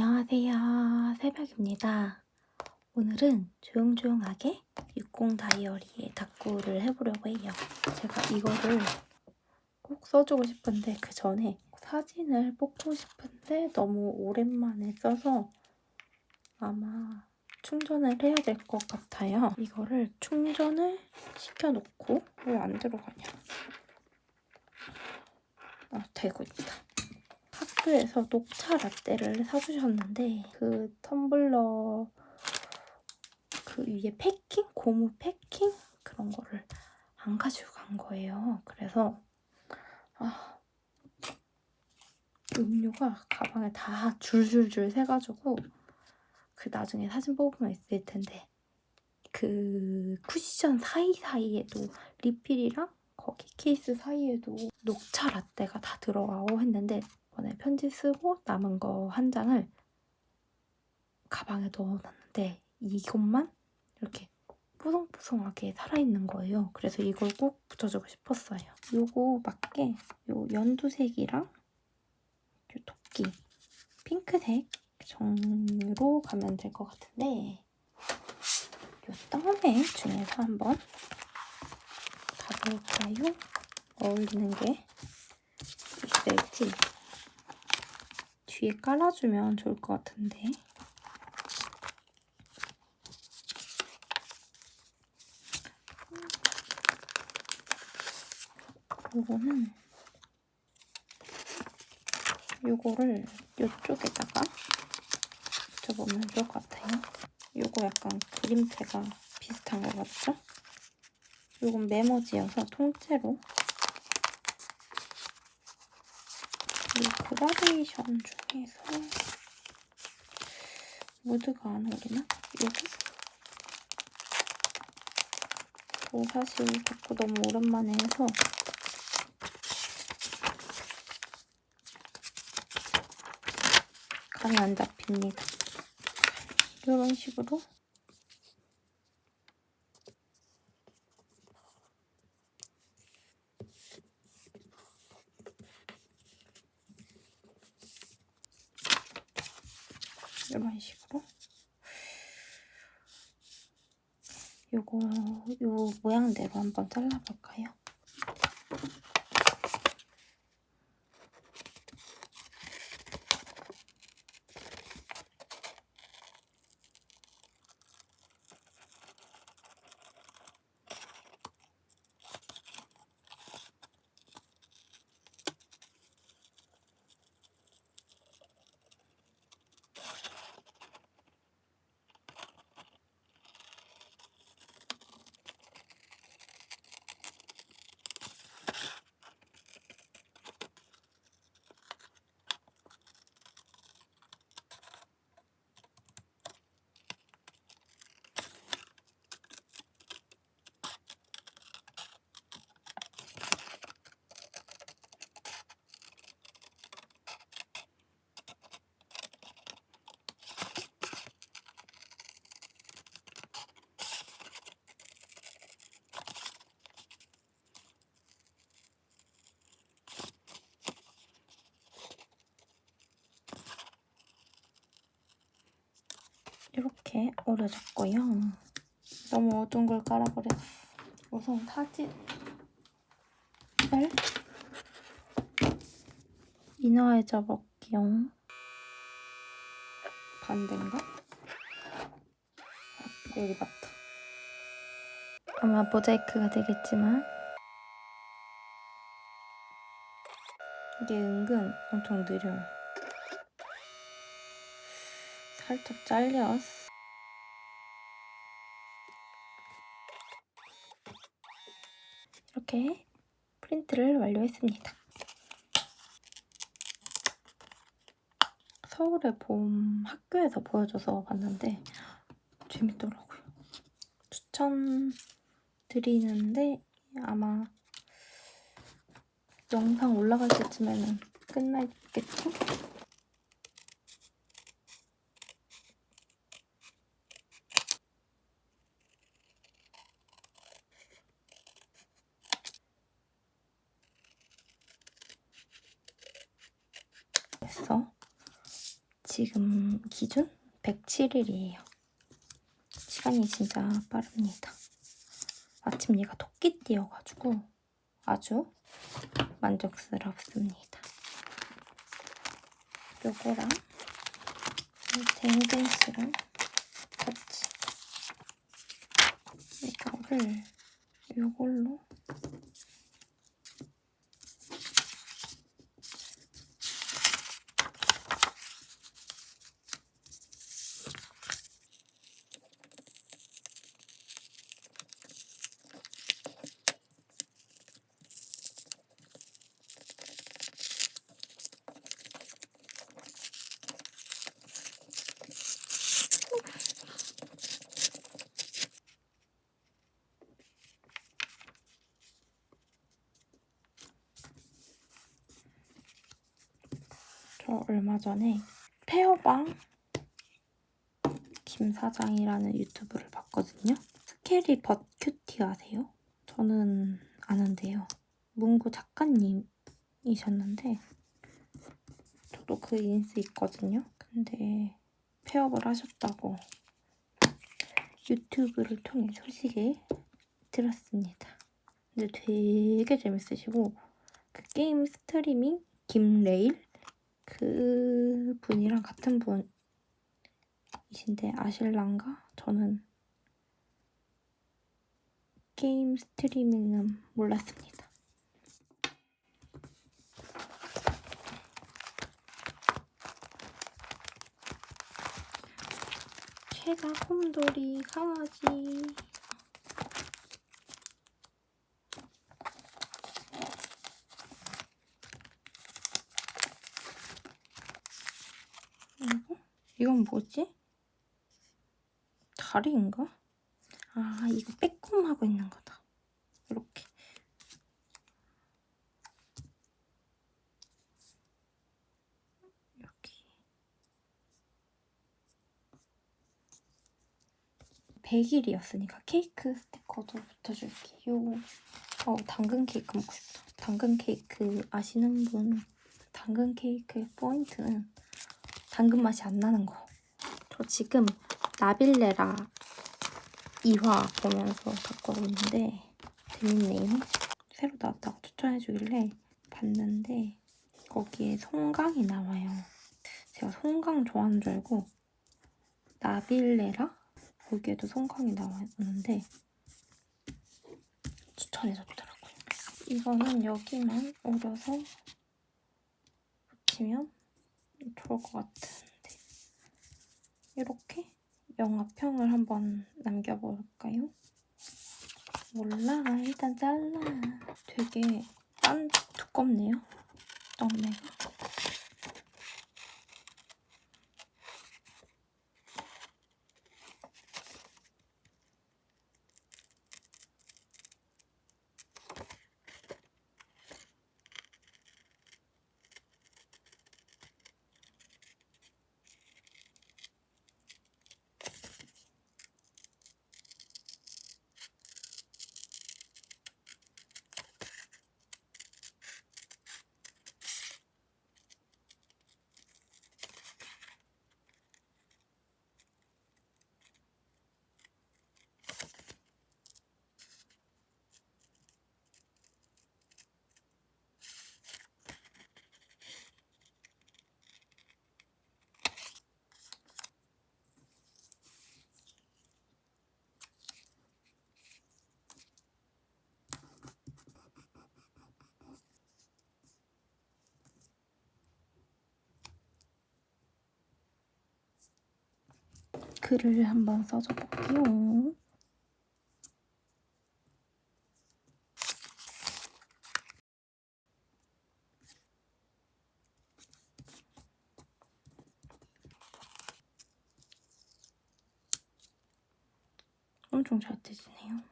안녕하세요. 새벽입니다. 오늘은 조용조용하게 60 다이어리에 다꾸를 해보려고 해요. 제가 이거를 꼭 써주고 싶은데 그 전에 사진을 뽑고 싶은데 너무 오랜만에 써서 아마 충전을 해야 될 것 같아요. 이거를 충전을 시켜놓고 왜 안 들어가냐? 아, 되고 있다. 학교에서 녹차 라떼를 사주셨는데 그 텀블러 그 위에 패킹? 고무 패킹? 그런 거를 안 가지고 간 거예요. 그래서 아 음료가 가방에 다 줄줄줄 새가지고 그 나중에 사진 뽑으면 있을 텐데 그 쿠션 사이사이에도 리필이랑 거기 케이스 사이에도 녹차 라떼가 다 들어가고 했는데 편지 쓰고 남은 거 한 장을 가방에 넣어놨는데 이것만 이렇게 뽀송뽀송하게 살아있는 거예요. 그래서 이걸 꼭 붙여주고 싶었어요. 요거 맞게 요 연두색이랑 요 토끼 핑크색 정으로 가면 될 것 같은데 요 떡메 중에서 한번 가볼까요? 어울리는 게 있을지 뒤에 깔아주면 좋을 것 같은데 요거는 요거를 요쪽에다가 붙여보면 좋을 것 같아요 요거 약간 그림체가 비슷한 것 같죠? 요건 메모지여서 통째로 이 그라데이션 중에서 무드가 안 어울리나? 요거? 저 사실 자꾸 너무 오랜만에 해서 감이 안 잡힙니다. 이런 식으로 이런 식으로 요거 요 모양대로 한번 잘라볼까요? 이렇게 오려졌고요. 너무 어두운 걸 깔아버렸어. 우선 사진을 인화해 줘 볼게요. 반대인가? 아, 여기 맞다. 아마 모자이크가 되겠지만 이게 은근 엄청 느려요. 살짝 잘렸어. 이렇게 프린트를 완료했습니다. 서울의 봄 학교에서 보여줘서 봤는데 재밌더라고요. 추천드리는데 아마 영상 올라갈 때쯤에는 끝나 있겠죠? 됐어. 지금 기준 107일이에요. 시간이 진짜 빠릅니다. 마침 얘가 토끼띠여가지고 아주 만족스럽습니다. 요거랑 이 댕댕씨랑 같이 이거를 요걸로 저 얼마 전에 페어방 김 사장이라는 유튜브를 봤거든요. 스케리 버큐티 아세요? 저는 아는데요. 문구 작가님이셨는데 저도 그 인스 있거든요. 근데 폐업을 하셨다고 유튜브를 통해 소식을 들었습니다. 근데 되게 재밌으시고 그 게임 스트리밍 김레일 그 분이랑 같은 분이신데 아실란가? 저는 게임 스트리밍은 몰랐습니다. 최다 곰돌이 강아지 이건 뭐지? 다리인가? 아 이거 빼꼼하고 있는 거다. 이렇게. 이렇게. 100일이었으니까 케이크 스티커도 붙여줄게 요. 어, 당근 케이크 먹고 싶다. 당근 케이크 아시는 분? 당근 케이크의 포인트는 당근 맛이 안 나는 거. 저 지금 나빌레라 2화 보면서 갖고 있는데 재밌네요. 새로 나왔다고 추천해주길래 봤는데 거기에 송강이 나와요. 제가 송강 좋아하는 줄 알고 나빌레라 거기에도 송강이 나왔는데 추천해줬더라고요. 이거는 여기만 오려서 붙이면 좋을 것 같은데. 이렇게 영화평을 한번 남겨볼까요? 몰라. 일단 잘라. 되게 짠 두껍네요. 떡매가 글을 한번 써줘 볼게요. 엄청 잘 떼지네요.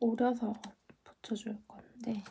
오려서 붙여줄 건데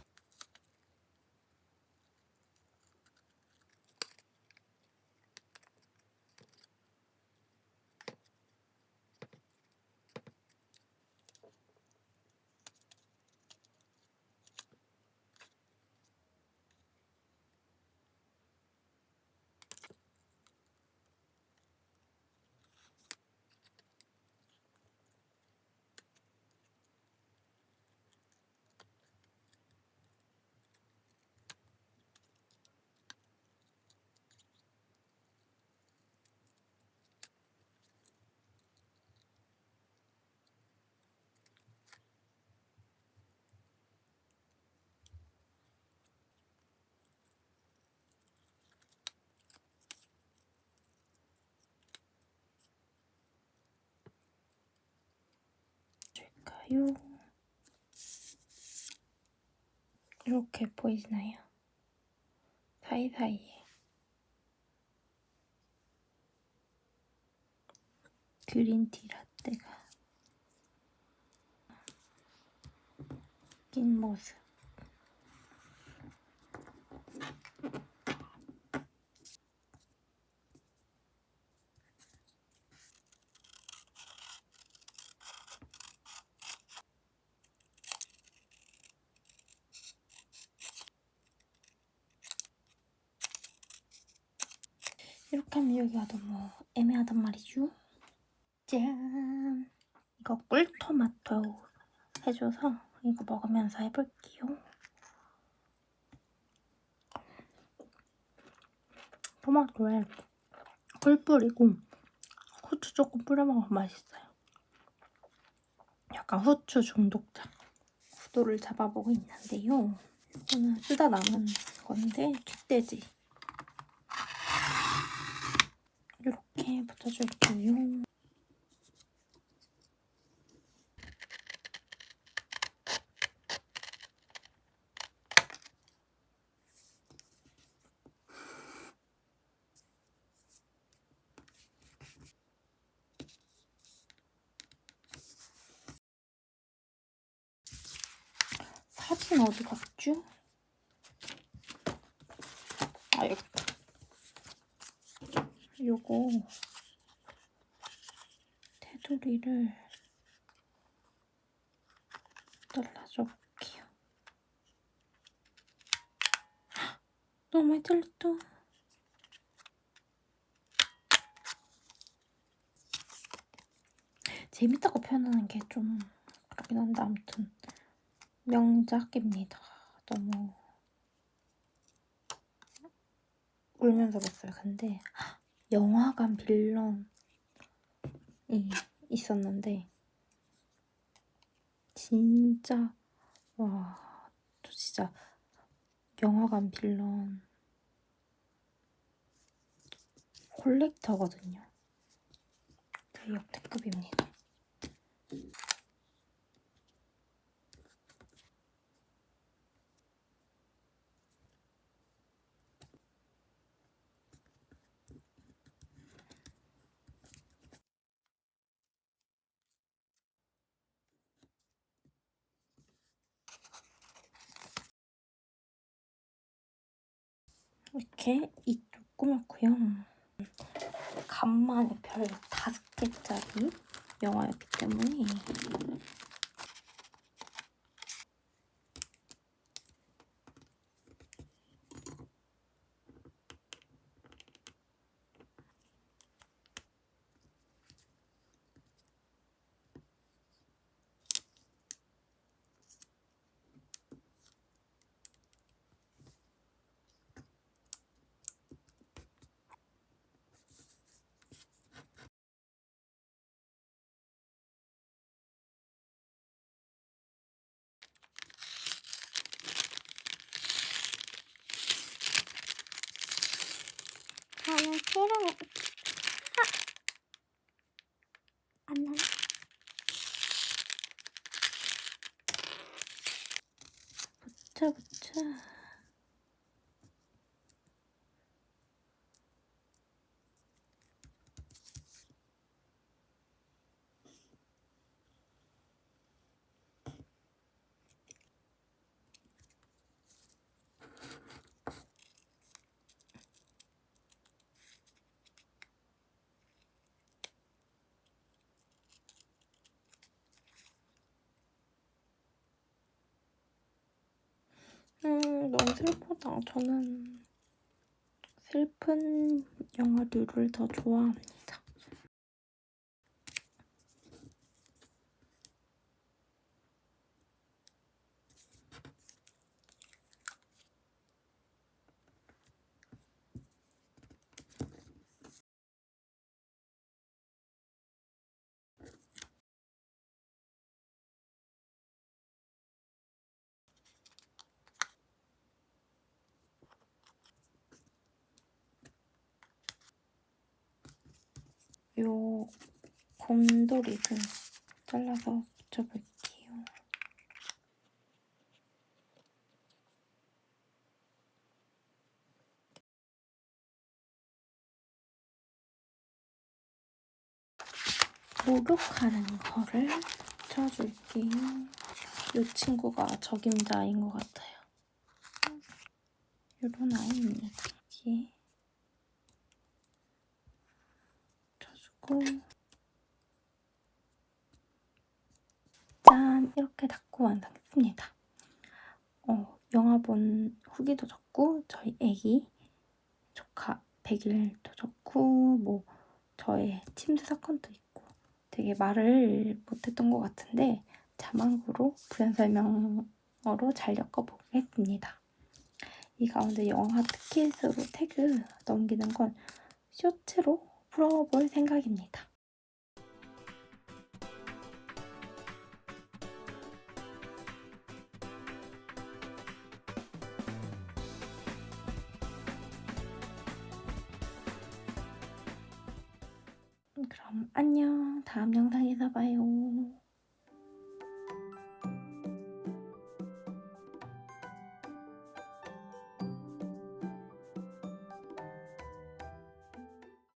볼까요? 이렇게 보이시나요? 사이사이에 그린티 라떼가 낀 모습 하면 여기가 너무 애매하단 말이죠. 짠! 이거 꿀토마토 해줘서 이거 먹으면서 해볼게요. 토마토에 꿀 뿌리고 후추 조금 뿌려 먹으면 맛있어요. 약간 후추 중독자 구도를 잡아보고 있는데요. 이거는 쓰다 남은 건데 kit돼지 붙여줄게요. 사진 어디 갔죠? 아, 여기. 요거 테두리를 잘라줘 볼게요. 너무 많이 잘렸다. 재밌다고 표현하는 게 좀 그렇긴 한데 아무튼 명작입니다. 너무 울면서 봤어요. 근데 영화관 빌런 이 있었는데 진짜 와, 저 진짜 영화관 빌런 콜렉터거든요. 되게 역대급입니다. 이렇게 이쪽 꾸몄고요. 간만에 별 다섯 개짜리 영화였기 때문에 싫어요. 아! 안 나네. 붙여 붙여 음, 너무 슬프다. 저는 슬픈 영화류를 더 좋아합니다. 요 곰돌이 좀 잘라서 붙여볼게요. 목욕하는 거를 붙여줄게요. 요 친구가 적임자인 것 같아요. 이런 아이입니다. 이게 에 쳐주고 짠! 이렇게 닦고 완성했습니다. 어, 영화 본 후기도 적고 저희 애기 조카 100일도 적고 뭐 저의 침대 사건도 있고 되게 말을 못했던 것 같은데 자막으로 부연 설명어로 잘 엮어보겠습니다. 이 가운데 영화 티켓으로 태그 넘기는 건 쇼츠로 풀어볼 생각입니다.